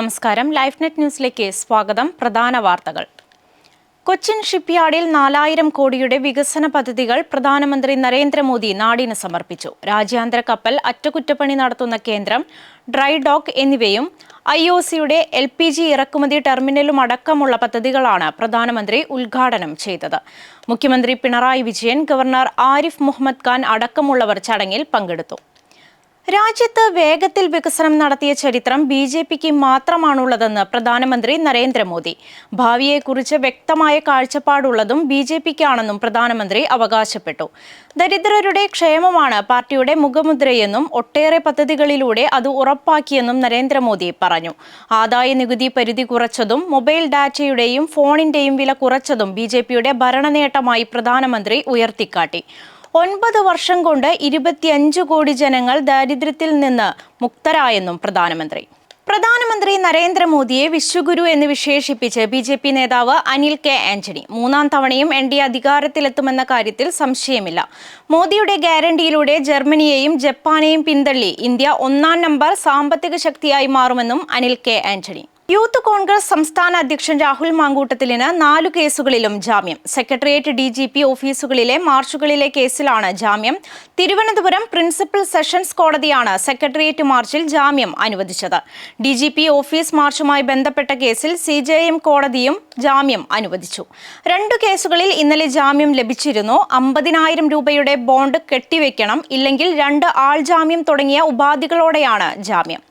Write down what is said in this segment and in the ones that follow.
നമസ്കാരം. Life net ന്യൂസിലേക്ക് സ്വാഗതം. പ്രധാന വാർത്തകൾ. കൊച്ചിൻ ഷിപ്പ്യാർഡിൽ നാലായിരം കോടിയുടെ വികസന പദ്ധതികൾ പ്രധാനമന്ത്രി നരേന്ദ്രമോദി നാടിന് സമർപ്പിച്ചു. രാജ്യാന്തര കപ്പൽ അറ്റകുറ്റപ്പണി നടത്തുന്ന കേന്ദ്രം ഡ്രൈ ഡോക്ക് എന്നിവയും ഐ ഒ സിയുടെ എൽ പി ജി ഇറക്കുമതി ടെർമിനലും അടക്കമുള്ള പദ്ധതികളാണ് പ്രധാനമന്ത്രി ഉദ്ഘാടനം ചെയ്തത്. മുഖ്യമന്ത്രി പിണറായി വിജയൻ ഗവർണർ ആരിഫ് മുഹമ്മദ് ഖാൻ അടക്കമുള്ളവർ ചടങ്ങിൽ പങ്കെടുത്തു. രാജ്യത്ത് വേഗത്തിൽ വികസനം നടത്തിയ ചരിത്രം ബി ജെ പിക്ക് മാത്രമാണുള്ളതെന്ന് പ്രധാനമന്ത്രി നരേന്ദ്രമോദി. ഭാവിയെക്കുറിച്ച് വ്യക്തമായ കാഴ്ചപ്പാടുള്ളതും ബി ജെ പിക്കാണെന്നും പ്രധാനമന്ത്രി അവകാശപ്പെട്ടു. ദരിദ്രരുടെ ക്ഷേമമാണ് പാർട്ടിയുടെ മുഖമുദ്രയെന്നും ഒട്ടേറെ പദ്ധതികളിലൂടെ അത് ഉറപ്പാക്കിയെന്നും നരേന്ദ്രമോദി പറഞ്ഞു. ആദായ നികുതി പരിധി കുറച്ചതും മൊബൈൽ ഡാറ്റയുടെയും ഫോണിന്റെയും വില കുറച്ചതും ബി ഭരണനേട്ടമായി പ്രധാനമന്ത്രി ഉയർത്തിക്കാട്ടി. ഒൻപത് വർഷം കൊണ്ട് ഇരുപത്തിയഞ്ച് കോടി ജനങ്ങൾ ദാരിദ്ര്യത്തിൽ നിന്ന് മുക്തരായെന്നും പ്രധാനമന്ത്രി. പ്രധാനമന്ത്രി നരേന്ദ്രമോദിയെ വിശ്വഗുരു എന്ന് വിശേഷിപ്പിച്ച് ബി ജെ പി നേതാവ് അനിൽ കെ ആന്റണി. മൂന്നാം തവണയും എൻ ഡി അധികാരത്തിലെത്തുമെന്ന കാര്യത്തിൽ സംശയമില്ല. മോദിയുടെ ഗ്യാരണ്ടിയിലൂടെ ജർമ്മനിയെയും ജപ്പാനെയും പിന്തള്ളി. ഇന്ത്യ ഒന്നാം നമ്പർ സാമ്പത്തിക ശക്തിയായി മാറുമെന്നും അനിൽ കെ ആന്റണി. യൂത്ത് കോൺഗ്രസ് സംസ്ഥാന അധ്യക്ഷൻ രാഹുൽ മാങ്കൂട്ടത്തിലിന് നാലു കേസുകളിലും ജാമ്യം. സെക്രട്ടേറിയറ്റ് ഡി ജി പി ഓഫീസുകളിലെ മാർച്ചുകളിലെ കേസിലാണ് ജാമ്യം. തിരുവനന്തപുരം പ്രിൻസിപ്പൽ സെഷൻസ് കോടതിയാണ് സെക്രട്ടേറിയറ്റ് മാർച്ചിൽ ജാമ്യം അനുവദിച്ചത്. ഡി ജി പി ഓഫീസ് മാർച്ചുമായി ബന്ധപ്പെട്ട കേസിൽ സി ജെ എം കോടതിയും ജാമ്യം അനുവദിച്ചു. രണ്ടു കേസുകളിൽ ഇന്നലെ ജാമ്യം ലഭിച്ചിരുന്നു. അമ്പതിനായിരം രൂപയുടെ ബോണ്ട് കെട്ടിവെക്കണം ഇല്ലെങ്കിൽ രണ്ട് ആൾ ജാമ്യം തുടങ്ങിയ ഉപാധികളോടെയാണ് ജാമ്യം.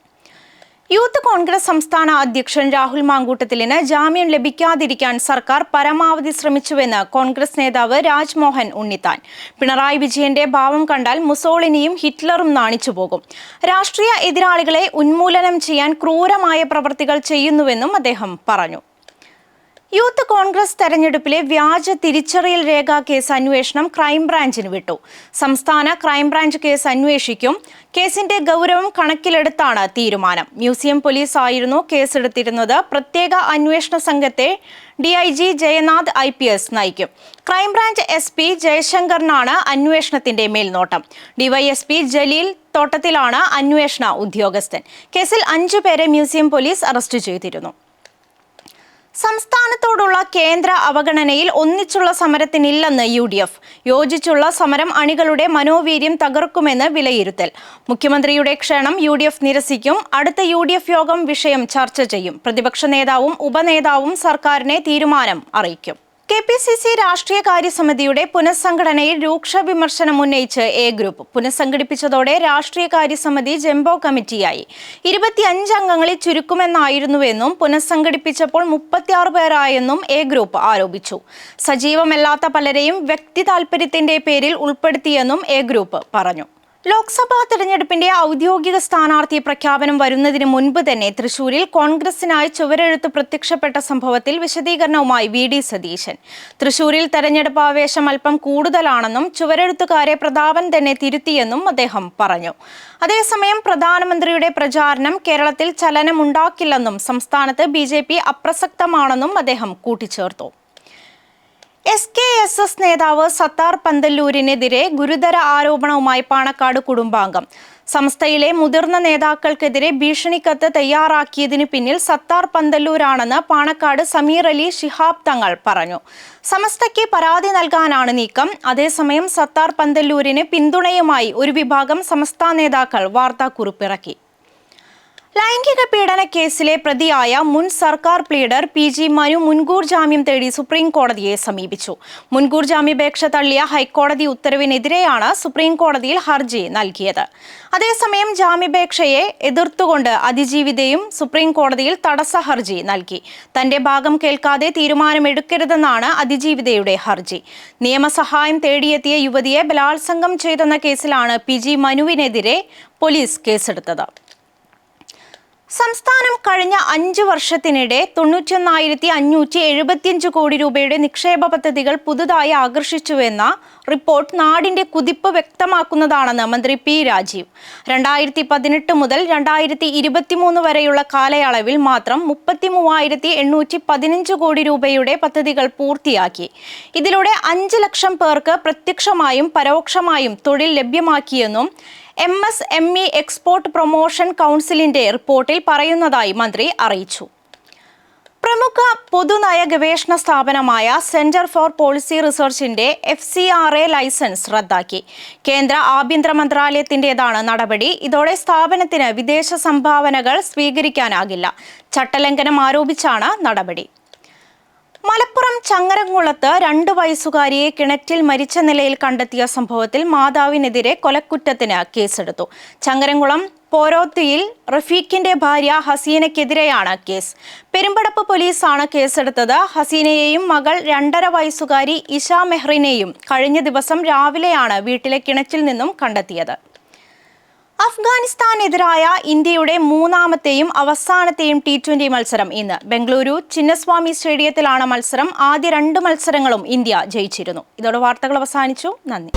യൂത്ത് കോൺഗ്രസ് സംസ്ഥാന അധ്യക്ഷൻ രാഹുൽ മാങ്കൂട്ടത്തിലിന് ജാമ്യം ലഭിക്കാതിരിക്കാൻ സർക്കാർ പരമാവധി ശ്രമിച്ചുവെന്ന് കോൺഗ്രസ് നേതാവ് രാജ്മോഹൻ ഉണ്ണിത്താൻ. പിണറായി വിജയന്റെ ഭാവം കണ്ടാൽ മുസോളിനിയും ഹിറ്റ്ലറും നാണിച്ചുപോകും. രാഷ്ട്രീയ എതിരാളികളെ ഉന്മൂലനം ചെയ്യാൻ ക്രൂരമായ പ്രവർത്തികൾ ചെയ്യുന്നുവെന്നും അദ്ദേഹം പറഞ്ഞു. യൂത്ത് കോൺഗ്രസ് തെരഞ്ഞെടുപ്പിലെ വ്യാജ തിരിച്ചറിയൽ രേഖ കേസ് അന്വേഷണം ക്രൈംബ്രാഞ്ചിന് വിട്ടു. സംസ്ഥാന ക്രൈംബ്രാഞ്ച് കേസ് അന്വേഷിക്കും. കേസിന്റെ ഗൗരവം കണക്കിലെടുത്താണ് തീരുമാനം. മ്യൂസിയം പോലീസ് ആയിരുന്നു കേസെടുത്തിരുന്നത്. പ്രത്യേക അന്വേഷണ സംഘത്തെ D I G Jayanath I P S നയിക്കും. ക്രൈംബ്രാഞ്ച് എസ് പി ജയശങ്കറിനാണ് അന്വേഷണത്തിന്റെ മേൽനോട്ടം. ഡിവൈഎസ്പി ജലീൽ തോട്ടത്തിലാണ് അന്വേഷണ ഉദ്യോഗസ്ഥൻ. കേസിൽ അഞ്ചു പേരെ മ്യൂസിയം പോലീസ് അറസ്റ്റ് ചെയ്തിരുന്നു. സംസ്ഥാനത്തോടുള്ള കേന്ദ്ര അവഗണനയിൽ ഒന്നിച്ചുള്ള സമരത്തിനില്ലെന്ന് യു ഡി എഫ് യോജിച്ചുള്ള സമരം അണികളുടെ മനോവീര്യം തകർക്കുമെന്ന് വിലയിരുത്തൽ. മുഖ്യമന്ത്രിയുടെ ക്ഷണം യു ഡി എഫ് നിരസിക്കും. അടുത്ത യു ഡി എഫ് യോഗം വിഷയം ചർച്ച ചെയ്യും. പ്രതിപക്ഷ നേതാവും ഉപനേതാവും സർക്കാരിനെ തീരുമാനം അറിയിക്കും. കെ പി സി സി രാഷ്ട്രീയകാര്യ സമിതിയുടെ പുനഃസംഘടനയിൽ രൂക്ഷ വിമർശനം ഉന്നയിച്ച് എ ഗ്രൂപ്പ് പുനഃസംഘടിപ്പിച്ചതോടെ രാഷ്ട്രീയകാര്യ സമിതി ജംബോ കമ്മിറ്റിയായി. ഇരുപത്തിയഞ്ച് അംഗങ്ങളിൽ ചുരുക്കുമെന്നായിരുന്നുവെന്നും പുനഃസംഘടിപ്പിച്ചപ്പോൾ മുപ്പത്തിയാറ് പേരായെന്നും എ ഗ്രൂപ്പ് ആരോപിച്ചു. സജീവമല്ലാത്ത പലരെയും വ്യക്തി താൽപര്യത്തിന്റെ പേരിൽ ഉൾപ്പെടുത്തിയെന്നും എ ഗ്രൂപ്പ് പറഞ്ഞു. ലോക്സഭാ തെരഞ്ഞെടുപ്പിന്റെ ഔദ്യോഗിക സ്ഥാനാർത്ഥി പ്രഖ്യാപനം വരുന്നതിന് മുൻപ് തന്നെ തൃശൂരിൽ കോൺഗ്രസിനായി ചുവരെഴുത്ത് പ്രത്യക്ഷപ്പെട്ട സംഭവത്തിൽ വിശദീകരണവുമായി വി ഡി സതീശൻ. തൃശൂരിൽ തെരഞ്ഞെടുപ്പ് ആവേശം അല്പം കൂടുതലാണെന്നും ചുവരെഴുത്തുകാരെ പ്രതാപൻ തന്നെ തിരുത്തിയെന്നും അദ്ദേഹം പറഞ്ഞു. അതേസമയം പ്രധാനമന്ത്രിയുടെ പ്രചാരണം കേരളത്തിൽ ചലനമുണ്ടാക്കില്ലെന്നും സംസ്ഥാനത്ത് ബി അപ്രസക്തമാണെന്നും അദ്ദേഹം കൂട്ടിച്ചേർത്തു. എസ് കെ എസ് എസ് നേതാവ് സത്താർ പന്തല്ലൂരിനെതിരെ ഗുരുതര ആരോപണവുമായി പാണക്കാട് കുടുംബാംഗം. സംസ്ഥയിലെ മുതിർന്ന നേതാക്കൾക്കെതിരെ ഭീഷണിക്കത്ത് തയ്യാറാക്കിയതിനു പിന്നിൽ സത്താർ പന്തല്ലൂരാണെന്ന് പാണക്കാട് സമീർ അലി ഷിഹാബ് തങ്ങൾ പറഞ്ഞു. സമസ്തയ്ക്ക് പരാതി നൽകാനാണ് നീക്കം. അതേസമയം സത്താർ പന്തല്ലൂരിന് പിന്തുണയുമായി ഒരു വിഭാഗം സമസ്ത നേതാക്കൾ വാർത്താക്കുറിപ്പിറക്കി. ലൈംഗിക പീഡന കേസിലെ പ്രതിയായ മുൻ സർക്കാർ പ്ലീഡർ പി ജി മനു മുൻകൂർ ജാമ്യം തേടി സുപ്രീം കോടതിയെ സമീപിച്ചു. മുൻകൂർ ജാമ്യാപേക്ഷ തള്ളിയ ഹൈക്കോടതി ഉത്തരവിനെതിരെയാണ് സുപ്രീം കോടതിയിൽ ഹർജി നൽകിയത്. അതേസമയം ജാമ്യാപേക്ഷയെ എതിർത്തുകൊണ്ട് അതിജീവിതയും സുപ്രീം കോടതിയിൽ തടസ്സ ഹർജി നൽകി. തന്റെ ഭാഗം കേൾക്കാതെ തീരുമാനമെടുക്കരുതെന്നാണ് അതിജീവിതയുടെ ഹർജി. നിയമസഹായം തേടിയെത്തിയ യുവതിയെ ബലാത്സംഗം ചെയ്തെന്ന കേസിലാണ് പി ജി മനുവിനെതിരെ പോലീസ് കേസെടുത്തത്. സംസ്ഥാനം കഴിഞ്ഞ അഞ്ച് വർഷത്തിനിടെ തൊണ്ണൂറ്റൊന്നായിരത്തി അഞ്ഞൂറ്റി എഴുപത്തിയഞ്ച് കോടി രൂപയുടെ നിക്ഷേപ പദ്ധതികൾ പുതുതായി ആകർഷിച്ചുവെന്ന റിപ്പോർട്ട് നാടിന്റെ കുതിപ്പ് വ്യക്തമാക്കുന്നതാണെന്ന് മന്ത്രി പി രാജീവ്. രണ്ടായിരത്തി പതിനെട്ട് മുതൽ രണ്ടായിരത്തി ഇരുപത്തിമൂന്ന് വരെയുള്ള കാലയളവിൽ മാത്രം മുപ്പത്തി മൂവായിരത്തി എണ്ണൂറ്റി പതിനഞ്ച് കോടി രൂപയുടെ പദ്ധതികൾ പൂർത്തിയാക്കി. ഇതിലൂടെ അഞ്ച് ലക്ഷം പേർക്ക് പ്രത്യക്ഷമായും പരോക്ഷമായും തൊഴിൽ ലഭ്യമാക്കിയെന്നും M S M E export promotion കൗൺസിലിന്റെ റിപ്പോർട്ടിൽ പറയുന്നതായി മന്ത്രി അറിയിച്ചു. പ്രമുഖ പൊതുനയ ഗവേഷണ സ്ഥാപനമായ centre for policy റിസർച്ചിന്റെ F C R A licence റദ്ദാക്കി. കേന്ദ്ര ആഭ്യന്തര മന്ത്രാലയത്തിന്റേതാണ് നടപടി. ഇതോടെ സ്ഥാപനത്തിന് വിദേശ സംഭാവനകൾ സ്വീകരിക്കാനാകില്ല. ചട്ടലംഘനം ആരോപിച്ചാണ് നടപടി. മലപ്പുറം ചങ്ങരംകുളത്ത് രണ്ട് വയസ്സുകാരിയെ കിണറ്റിൽ മരിച്ച നിലയിൽ കണ്ടെത്തിയ സംഭവത്തിൽ മാതാവിനെതിരെ കൊലക്കുറ്റത്തിന് കേസെടുത്തു. ചങ്ങരംകുളം പോരോത്തിയിൽ റഫീഖിന്റെ ഭാര്യ ഹസീനയ്ക്കെതിരെയാണ് കേസ്. പെരുമ്പടപ്പ് പോലീസാണ് കേസെടുത്തത്. ഹസീനയെയും മകൾ രണ്ടര വയസ്സുകാരി ഇഷ മെഹ്റിനെയും കഴിഞ്ഞ ദിവസം രാവിലെയാണ് വീട്ടിലെ കിണറ്റിൽ നിന്നും കണ്ടെത്തിയത്. അഫ്ഗാനിസ്ഥാനെതിരായ ഇന്ത്യയുടെ മൂന്നാമത്തെയും അവസാനത്തെയും ടി ട്വന്റി മത്സരം ഇന്ന്. ബംഗളൂരു ചിന്നസ്വാമി സ്റ്റേഡിയത്തിലാണ് മത്സരം. ആദ്യ രണ്ട് മത്സരങ്ങളും ഇന്ത്യ ജയിച്ചിരുന്നു. ഇതോടെ വാർത്തകൾ അവസാനിച്ചു. നന്ദി.